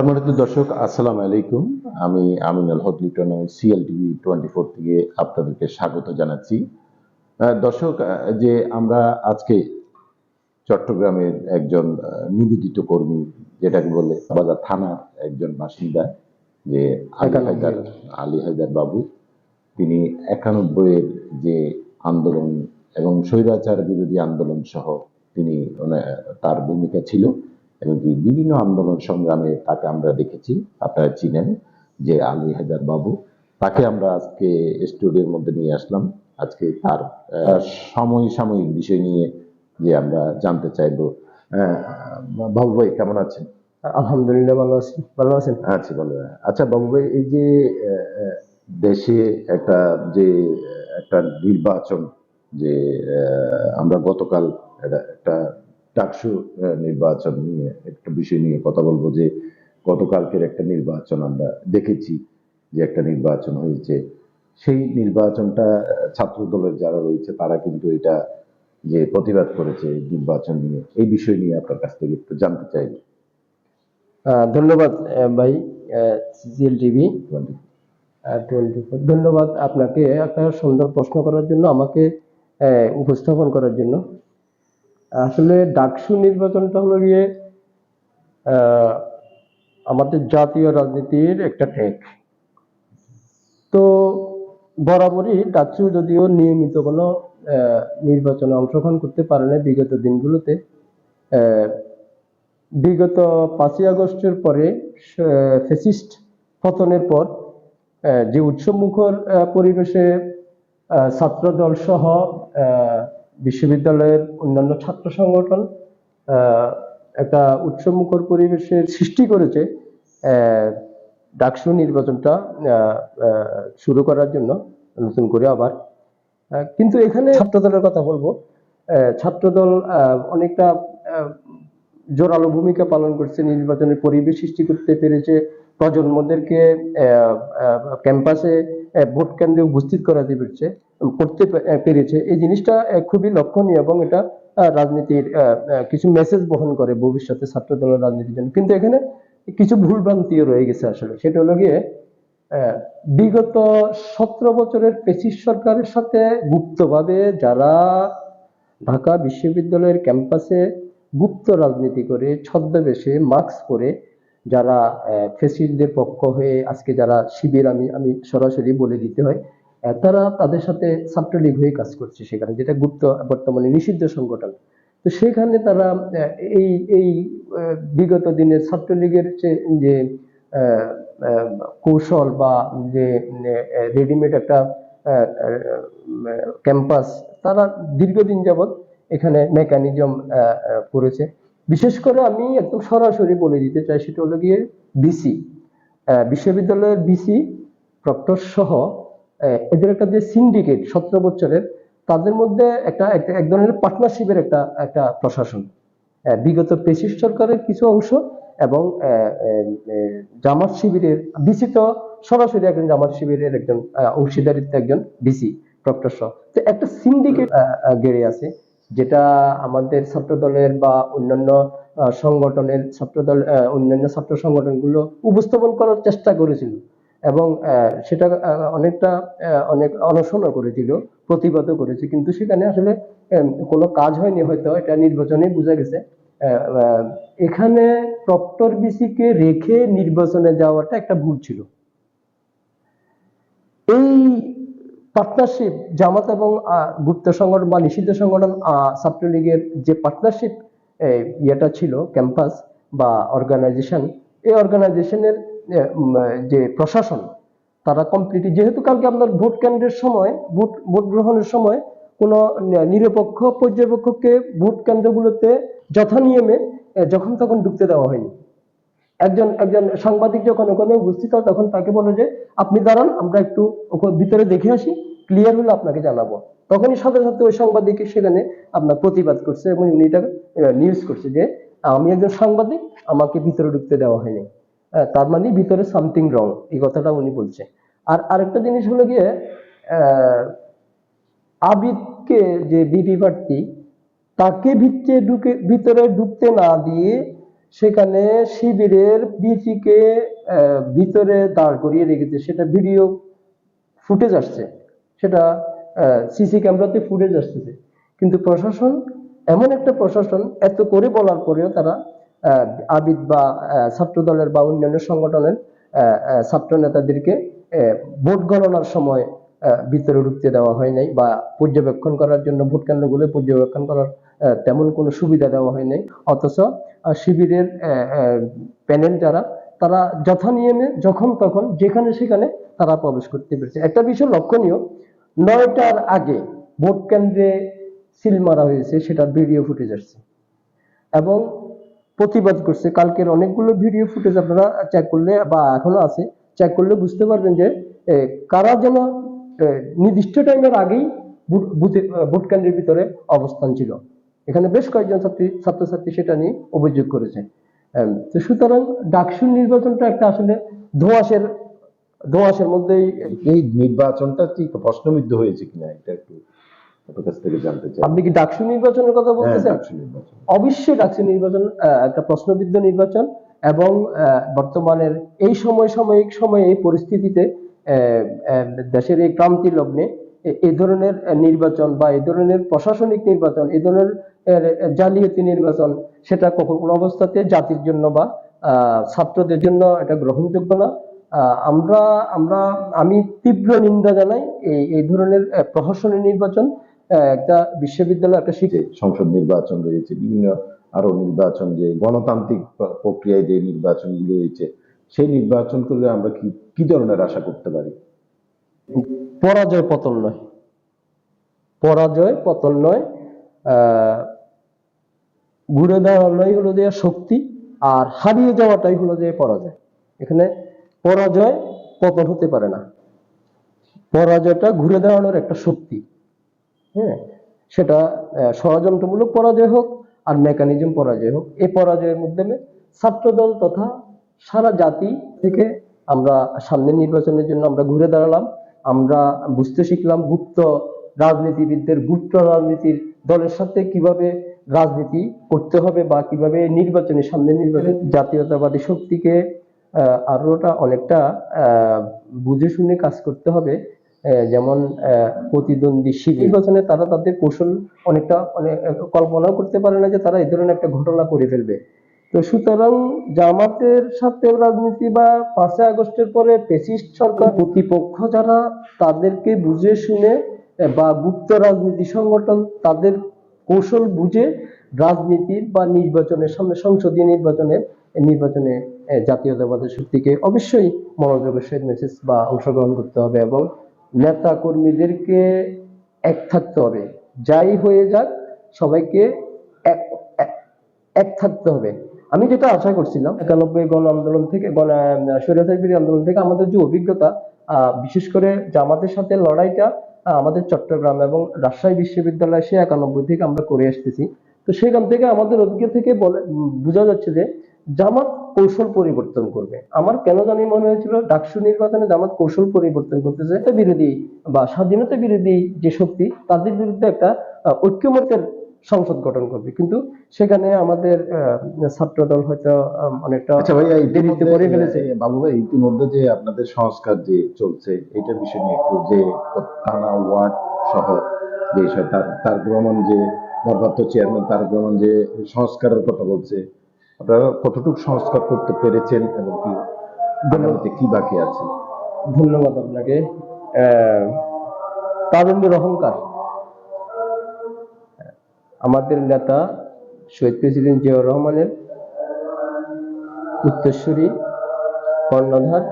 সম্মানিত দর্শক আসসালামু আলাইকুম। আমি Aminul Haque Liton CL TV twenty four থেকে আপনাদেরকে স্বাগত জানাচ্ছি। দর্শক যে আমরা আজকে চট্টগ্রামের একজন নিবেদিত কর্মী যেটাকে বলে বাজার থানার একজন বাসিন্দা যে আলী। হায়দার আলী হায়দার বাবু তিনি একানব্বইয়ের যে আন্দোলন এবং স্বৈরাচার বিরোধী আন্দোলন সহ তিনি ওনা- তার ভূমিকা ছিল। এবং কি বিভিন্ন আন্দোলন সংগ্রামে তাকে আমরা দেখেছি। আপনারা চিনেন যে আলী হায়দার বাবু তাকে আমরা আজকে স্টুডিওর মধ্যে নিয়ে আসলাম। আজকে তার আহ, সময় সাময়িক বিষয় নিয়ে যে আমরা জানতে চাইব। বাবু ভাই কেমন আছেন? আলহামদুলিল্লাহ ভালো আছি। ভালো আছেন? আচ্ছা ভালো। আচ্ছা বাবু ভাই এই যে দেশে একটা যে একটা নির্বাচন যে আহ, আমরা গতকাল একটা টাকসু নির্বাচন নিয়ে একটা বিষয় নিয়ে কথা বলব যে গতকালকের একটা নির্বাচন আমরা দেখেছি যে একটা নির্বাচন হয়েছে। সেই নির্বাচনটা ছাত্র দলের যারা রয়েছে তারা কিন্তু এটা যে প্রতিবাদ করেছে নির্বাচন নিয়ে এই বিষয় নিয়ে আপনার কাছ থেকে একটু জানতে চাই। ধন্যবাদ ভাই সিজিএল টিভি। ধন্যবাদ আপনাকে একটা সুন্দর প্রশ্ন করার জন্য আমাকে আহ, উপস্থাপন করার জন্য। আসলে ডাকসু নির্বাচনটা হলো গিয়ে আমাদের জাতীয় রাজনীতির একটা ট্রেক। তো বরাবরই ডাকসু যদিও নিয়মিত কোনো নির্বাচনে অংশগ্রহণ করতে পারে না বিগত দিনগুলোতে বিগত পাঁচই আগস্টের পরে ফেসিস্ট পতনের পর যে উৎসবমুখর পরিবেশে ছাত্রদল সহ বিশ্ববিদ্যালয়ের অন্যান্য ছাত্র সংগঠন একটা উৎসবমুখর পরিবেশের সৃষ্টি করেছে ডাকসু নির্বাচনটা শুরু করার জন্য, নতুন করে আবার। কিন্তু এখানে ছাত্রদলের কথা বলব। ছাত্রদল অনেকটা জোরালো ভূমিকা পালন করছে, নির্বাচনের পরিবেশ সৃষ্টি করতে পেরেছে। প্রজন্মদেরকে ক্যাম্পাসে ভোট কেন্দ্রে উপস্থিত করাতে পেরেছে, করতে পেরেছে। এই জিনিসটা খুবই লক্ষণীয় এবং এটা রাজনীতির কিছু মেসেজ বহন করে ভবিষ্যতে ছাত্র দলের রাজনীতির জন্য। কিন্তু এখানে কিছু ভুলভ্রান্তিও রয়ে গেছে আসলে। সেটা হলো গিয়ে বিগত সতেরো বছরের পেচিস সরকারের সাথে গুপ্তভাবে যারা ঢাকা বিশ্ববিদ্যালয়ের ক্যাম্পাসে গুপ্ত রাজনীতি করে, ছদ্মবেশে মাস্ক পরে যারা ফেসিসদের পক্ষ হয়ে আজকে যারা শিবির আমি আমি সরাসরি বলে দিতে হয় তারা তাদের সাথে ছাত্রলীগ হয়ে কাজ করছে সেখানে, যেটা গুপ্ত বর্তমানে নিষিদ্ধ সংগঠন। তো সেখানে তারা এই এই বিগত দিনের ছাত্রলীগের যে কৌশল বা যে রেডিমেড একটা ক্যাম্পাস তারা দীর্ঘদিন যাবৎ এখানে মেকানিজম করেছে। বিশেষ করে আমি একদম সরাসরি বলে দিতে চাই, সেটা হলো গিয়ে বিসি বিশ্ববিদ্যালয়ের বিসি প্রক্টর সহ এদের একটা যে সিন্ডিকেট সতেরো বছরের, তাদের মধ্যে একটা এক ধরনের পার্টনারশিপের একটা একটা প্রশাসন। বিগত পেশিস সরকারের কিছু অংশ এবং জামাত শিবিরের বিসি তো সরাসরি একজন জামাত শিবিরের একজন অংশীদারিত্ব একজন বিসি প্রক্টর সহ। তো একটা সিন্ডিকেট গেড়ে আছে। যেটা আমাদের ছাত্র দলের বা অন্যান্য সংগঠনের ছাত্রদল অন্যান্য ছাত্র সংগঠনগুলো উপস্থাপন করার চেষ্টা করেছিল এবং সেটা অনেকটা অনেক অনশনও করেছিল, প্রতিবাদও করেছে। কিন্তু সেখানে আসলে কোনো কাজ হয়নি হয়তো, এটা নির্বাচনে বোঝা গেছে। এখানে প্রক্টর বিসিকে রেখে নির্বাচনে যাওয়াটা একটা ভুল ছিল। এই পার্টনারশিপ জামাত এবং গুপ্ত সংগঠন বা নিষিদ্ধ সংগঠন ছাত্রলীগের যে পার্টনারশিপ ইয়েটা ছিল ক্যাম্পাস বা অর্গানাইজেশন এই অর্গানাইজেশনের যে প্রশাসন, তারা কমপ্লিটলি যেহেতু কালকে আপনার ভোট কেন্দ্রের সময়, ভোট ভোট গ্রহণের সময়, কোনো নিরপেক্ষ পর্যবেক্ষককে ভোট কেন্দ্রগুলোতে যথানিয়মে যখন তখন ঢুকতে দেওয়া হয়নি। একজন একজন সাংবাদিক যখন ওখানে উপস্থিত হয়, তখন তাকে বলে যে আপনি দাঁড়ান, আমরা একটু ভিতরে দেখে আসি ক্লিয়ার হলে আপনাকে জানাব। তখনই সাথে সাথে ওই সাংবাদিক সেখানে আপনার প্রতিবাদ করছে এবং উনি এটা নিউজ করছে যে, আমি একজন সাংবাদিক, আমাকে ভিতরে ঢুকতে দেওয়া হয়নি। তার মানে ভিতরে সামথিং রং এই কথাটা উনি বলছে। আর আরেকটা জিনিস হলো গিয়ে আবিদকে যে বিপি প্রার্থী, তাকে ভিতরে ঢুকে, ভিতরে ঢুকতে না দিয়ে সেখানে শিবিরের বিপিকে ভিতরে দাঁড় করিয়ে রেখেছে। সেটা ভিডিও ফুটেজ আসছে। সেটা সিসি ক্যামেরাতে ফুটেজ আসতেছে। কিন্তু প্রশাসন, এমন একটা প্রশাসন, এত করে বলার পরেও তারা আবিদ বা ছাত্র দলের বা অন্যান্য সংগঠনের ছাত্র নেতাদেরকে ভোট গণনার সময় ভিতরে ঢুকতে দেওয়া হয় নাই বা পর্যবেক্ষণ করার জন্য ভোট কেন্দ্রগুলো পর্যবেক্ষণ করার তেমন কোনো সুবিধা দেওয়া হয় নাই। অথচ শিবিরের প্যানেল যারা, তারা যথা নিয়মে যখন তখন যেখানে সেখানে তারা প্রবেশ করতে পেরেছে। একটা বিষয় লক্ষণীয়, নয়টার আগে ভোট কেন্দ্রে সিল মারা হয়েছে, সেটার ভিডিও ফুটেজ আসছে। এবং প্রতিবাদ করছে। কালকের অনেকগুলো ভিডিও ফুটেজ আপনারা চেক করলে বা এখনও আছে চেক করলে বুঝতে পারবেন যে কারা যেন নির্দিষ্ট টাইমের আগেই আহ, কেন্দ্রের ভিতরে অবস্থান ছিল। এখানে বেশ কয়েকজন ছাত্রী ছাত্রছাত্রী সেটা নিয়ে অভিযোগ করেছে। তো সুতরাং ডাকসু নির্বাচনটা একটা আসলে ধোঁয়াশের ধোঁয়াশের মধ্যেই এই নির্বাচনটা কি প্রশ্নবিদ্ধ হয়েছে কিনা এটা একটু আপনার জানতে চাই। আপনি কি ডাকসু নির্বাচনের কথা হ্যাঁ বলতেছেন? অবশ্যই ডাকসু নির্বাচন আহ, একটা প্রশ্নবিদ্ধ নির্বাচন এবং আহ, বর্তমানের এই সময় সাময়িক সময়ে এই পরিস্থিতিতে দেশের এই ক্রান্তি লগ্নে এ- ধরনের নির্বাচন বা এই ধরনের প্রশাসনিক নির্বাচন এই ধরনের জালিয়াতি নির্বাচন, সেটা কখনো কোনো অবস্থাতে জাতির জন্য বা ছাত্রদের জন্য এটা গ্রহণযোগ্য না। আমরা আমরা, আমি তীব্র নিন্দা জানাই এই এই ধরনের প্রহসনী নির্বাচন একটা বিশ্ববিদ্যালয়, একটা শিক্ষা সংসদ নির্বাচন রয়েছে, বিভিন্ন আরও নির্বাচন, যে গণতান্ত্রিক প্রক্রিয়ায় যে নির্বাচনগুলো রয়েছে সেই নির্বাচন করলে আমরা কি কি ধরনের আশা করতে পারি? পরাজয় পতন নয়। পরাজয় পতন নয় ঘুরে দাঁড়ানোই হলো যে শক্তি আর হারিয়ে যাওয়াটাই হলো যে পরাজয়। এখানে পরাজয় পতন হতে পারে না। পরাজয়টা ঘুরে দাঁড়ানোর একটা শক্তি। হ্যাঁ সেটা ষড়যন্ত্রমূলক পরাজয় হোক আর মেকানিজম পরাজয় হোক, এই পরাজয়ের মাধ্যমে ছাত্রদল তথা সারা জাতি থেকে আমরা সামনের নির্বাচনের জন্য আমরা ঘুরে দাঁড়ালাম। আমরা বুঝতে শিখলাম গুপ্ত রাজনীতিবিদদের, গুপ্ত রাজনীতির দলের সাথে কীভাবে রাজনীতি করতে হবে বা কীভাবে নির্বাচনে সামনের নির্বাচন জাতীয়তাবাদী শক্তিকে আরোটা অনেকটা বুঝে শুনে কাজ করতে হবে। যেমন প্রতিদ্বন্দ্বী শিবির। নির্বাচনে তারা তাদের কৌশল অনেকটা অনেক কল্পনাও করতে পারে না যে তারা এই ধরনের একটা ঘটনা করে ফেলবে। তো সুতরাং জামাতের সাথে রাজনীতি বা পাঁচই আগস্টের পরে পেসিস্ট সরকার প্রতিপক্ষ যারা তাদেরকে বুঝে শুনে বা গুপ্ত রাজনীতি সংগঠন তাদের কৌশল বুঝে রাজনীতির বা নির্বাচনের সামনে সংসদীয় নির্বাচনে আহ, জাতীয়তাবাদী শক্তিকে অবশ্যই মনোযোগের সহিত মেসেজ বা অংশগ্রহণ করতে হবে এবং নেতা কর্মীদেরকে এক থাকতে হবে। যাই হয়ে যাক সবাইকে এক- এক থাকতে হবে। আমি যেটা আশা করছিলাম একানব্বই গণ আন্দোলন থেকে গণ আন্দোলন থেকে আমাদের যে অভিজ্ঞতা বিশেষ করে জামাতের সাথে লড়াইটা আমাদের চট্টগ্রাম এবং রাজশাহী বিশ্ববিদ্যালয় সে একানব্বই থেকে আমরা করে আসতেছি। তো সেখান থেকে আমাদের অভিজ্ঞতা থেকে বলে বোঝা যাচ্ছে যে জামাত কৌশল পরিবর্তন করবে। আমার কেন জানি মনে হয়েছিল ডাকসু নির্বাচনে জামাত কৌশল পরিবর্তন করতেছে। বিরোধী বা স্বাধীনতা বিরোধী যে শক্তি তাদের বিরুদ্ধে একটা আহ, ঐক্যমত্যের সংসদ গঠন করবে। কিন্তু সেখানে আমাদের ছাত্রদল হয়তো অনেকটা আচ্ছা দেরিতে ইতিমধ্যে করে ফেলেছে। বাবু ভাই ইতিমধ্যে যে আপনাদের সংস্কার যে চলছে এটা বিষয় নিয়ে একটু যে থানা ওয়ার্ড সহ যে তার তার ভ্রমণ যে ভারপ্রাপ্ত চেয়ারম্যান তার ভ্রমণ যে সংস্কারের কথা বলছে আপনারা কতটুকু সংস্কার করতে পেরেছেন এবং কি আগামীতে কি বাকি আছে? ধন্যবাদ আপনাকে। তারুণ্যের অহংকার। আমাদের নেতা শহীদ প্রেসিডেন্ট জিয়াউর রহমানের উত্তরসূরি কর্ণধার,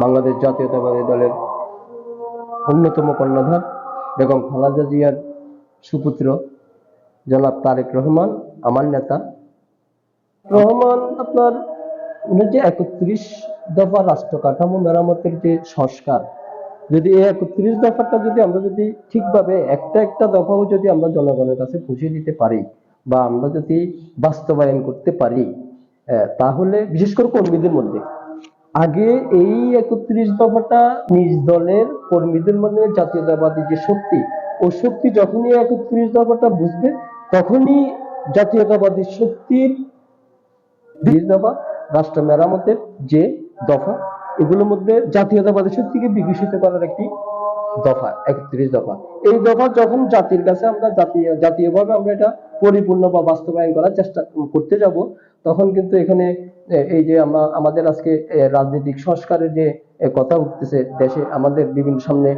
বাংলাদেশ জাতীয়তাবাদী দলের অন্যতম কর্ণধার বেগম খালাজা জিয়ার সুপুত্র জনাব তারেক রহমান, আমার নেতা। রহমান আপনার উনি যে একত্রিশ দফা রাষ্ট্র কাঠামো মেরামতের যে সংস্কার যদি এই একত্রিশ দফাটা যদি আমরা যদি ঠিকভাবে একটা একটা দফাও যদি আমরা জনগণের কাছে পৌঁছে দিতে পারি বা আমরা যদি বাস্তবায়ন করতে পারি তাহলে বিশেষ করে কর্মীদের মধ্যে। আগে এই একত্রিশ দফাটা নিজ দলের কর্মীদের মধ্যে জাতীয়তাবাদী যে শক্তি, ও শক্তি যখনই একত্রিশ দফাটা বুঝবে, তখনই জাতীয়তাবাদী শক্তির দফা, রাষ্ট্র মেরামতের যে দফা এগুলোর মধ্যে জাতীয়তাবাদের থেকে বিকশিত করার একটি দফা, একত্রিশ দফা। এই দফা যখন জাতির কাছে আমরা জাতীয়, জাতীয়ভাবে আমরা এটা পরিপূর্ণ বা বাস্তবায়ন করার চেষ্টা করতে যাব, তখন কিন্তু এখানে এই যে আমরা, আমাদের আজকে রাজনৈতিক সংস্কারের যে কথা উঠতেছে দেশে, আমাদের বিভিন্ন সামনে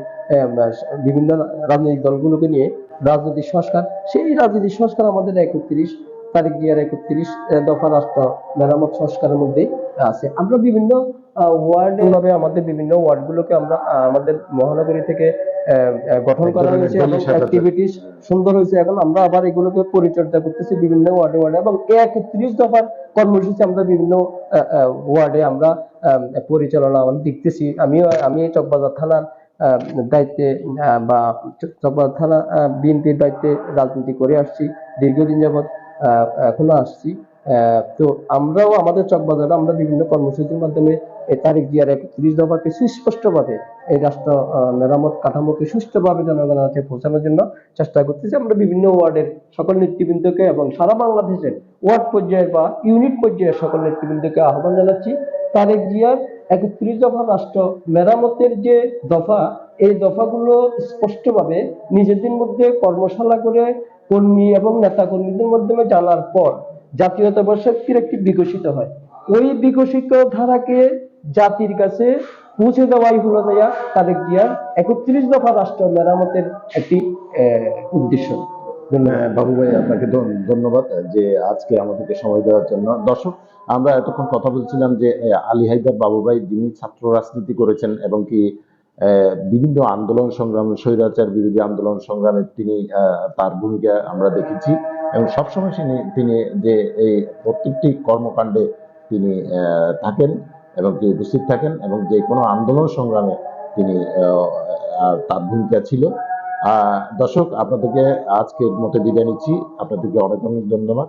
বিভিন্ন রাজনৈতিক দলগুলোকে নিয়ে রাজনৈতিক সংস্কার, সেই রাজনৈতিক সংস্কার আমাদের একত্রিশ তারিখ একত্রিশ দফা রাষ্ট্র মেরামত সংস্কারের মধ্যেই আছে। আমরা বিভিন্ন ওয়ার্ড ভাবে আমাদের বিভিন্ন আমরা আমাদের মহানগরী থেকে গঠন করা হয়েছে এবং অ্যাক্টিভিটিস সুন্দর হয়েছে। এখন আমরা আবার এগুলোকে পরিচর্যা করতেছি বিভিন্ন ওয়ার্ডে ওয়ার্ডে এবং একত্রিশ দফার কর্মসূচি আমরা বিভিন্ন ওয়ার্ডে আমরা পরিচালনা দেখতেছি। আমিও আমি চকবাজার থানার আহ, দায়িত্বে বা চকবাজার থানা বিএনপির দায়িত্বে রাজনীতি করে আসছি। দীর্ঘদিন আহ, এখনও আসছি। তো আমরাও আমাদের চকবাজারে আমরা বিভিন্ন কর্মসূচির মাধ্যমে তারিখ দিয়ার একত্রিশ দফাকে সুস্পষ্টভাবে এই রাষ্ট্র মেরামত কাঠামোকে সুষ্ঠুভাবে জনগণের কাছে পৌঁছানোর জন্য চেষ্টা করতেছি। আমরা বিভিন্ন ওয়ার্ডের সকল নেতৃবৃন্দকে এবং সারা বাংলাদেশের ওয়ার্ড পর্যায়ে বা ইউনিট পর্যায়ে সকল নেতৃবৃন্দকে আহ্বান জানাচ্ছি তারেক জিয়ার একত্রিশ দফা রাষ্ট্র মেরামতের যে দফা, এই দফাগুলো স্পষ্টভাবে নিজেদের মধ্যে কর্মশালা করে কর্মী এবং নেতা কর্মীদের মাধ্যমে জানার পর জাতীয়তাবাদ শক্তির একটি বিকশিত হয়। ওই বিকশিত ধারাকে জাতির কাছে পৌঁছে দেওয়াই হলো দেয়া তারেক জিয়ার একত্রিশ দফা রাষ্ট্র মেরামতের একটি উদ্দেশ্য। হ্যাঁ, বাবু ভাই আপনাকে ধন্যবাদ যে আজকে আমাদেরকে সময় দেওয়ার জন্য। দর্শক আমরা এতক্ষণ কথা বলছিলাম যে আলী হায়দার বাবু ভাই যিনি ছাত্র রাজনীতি করেছেন এবং কি বিভিন্ন আন্দোলন সংগ্রাম, স্বৈরাচার বিরোধী আন্দোলন সংগ্রামে তিনি তার ভূমিকা আমরা দেখেছি এবং সবসময় তিনি তিনি যে এই প্রত্যেকটি কর্মকাণ্ডে তিনি থাকেন এবং কি উপস্থিত থাকেন এবং যে কোনো আন্দোলন সংগ্রামে তিনি তার ভূমিকা ছিল। দর্শক, আপনাদেরকে আজকের মতো বিদায় নিচ্ছি। আপনাদেরকে অনেক অনেক ধন্যবাদ।